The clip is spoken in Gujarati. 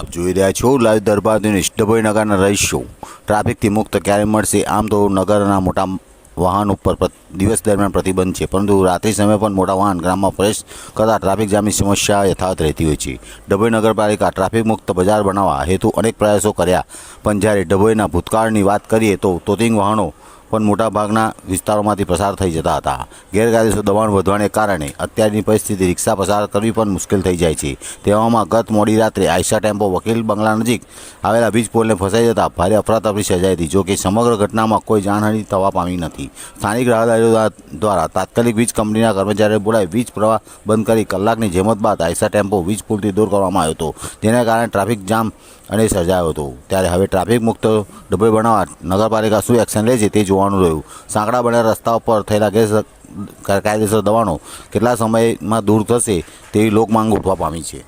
આપ જોઈ રહ્યા છો લાઈવ દરબાર ન્યૂઝ ડભોઈ નગરના રહીશો ટ્રાફિકથી મુક્ત ક્યારે મળશે? આમ તો નગરના મોટા વાહન ઉપર દિવસ દરમિયાન પ્રતિબંધ છે. પરંતુ રાત્રિ સમયે પણ મોટા વાહન ગ્રામમાં પ્રવેશ કરતા ટ્રાફિક જામની સમસ્યા યથાવત રહેતી હોય છે. ડભોઈ નગરપાલિકા ટ્રાફિક મુક્ત બજાર બનાવવા હેતુ અનેક પ્રયાસો કર્યા. પણ જ્યારે ડભોઈના ભૂતકાળની વાત કરીએ તો તોતિંગ વાહનો પણ મોટાભાગના વિસ્તારોમાંથી પસાર થઈ જતા હતા. ગેરકાયદેસર દબાણ વધવાને કારણે અત્યારની પરિસ્થિતિ રિક્ષા પસાર કરવી પણ મુશ્કેલ થઈ જાય છે. તેવામાં ગત મોડી રાત્રે આયશા ટેમ્પો વકીલ બંગલા નજીક આવેલા વીજ પોલને ફસાઈ જતા ભારે અફરાતફરી સર્જાઈ હતી, જોકે સમગ્ર ઘટનામાં કોઈ જાનહાનિ થવા પામી નથી. સ્થાનિક રાહદારીઓ દ્વારા તાત્કાલિક વીજ કંપનીના કર્મચારીઓ બોલાવી વીજ પ્રવાહ બંધ કરી કલાકની જેમત બાદ આયશા ટેમ્પો વીજ પુલથી દૂર કરવામાં આવ્યો હતો. જેના કારણે ટ્રાફિક જામ અને સર્જાયો હતો. ત્યારે હવે ટ્રાફિક મુક્ત ડબ્બે બનાવવા નગરપાલિકા શું એક્શન લે છે તે જોવાનું રહ્યું. સાંકડા બનેલા રસ્તા પર થયેલા ગેર કાયદેસર દવાનો કેટલા સમયમાં દૂર થશે તેવી લોકમાંગ ઉઠવા પામી છે.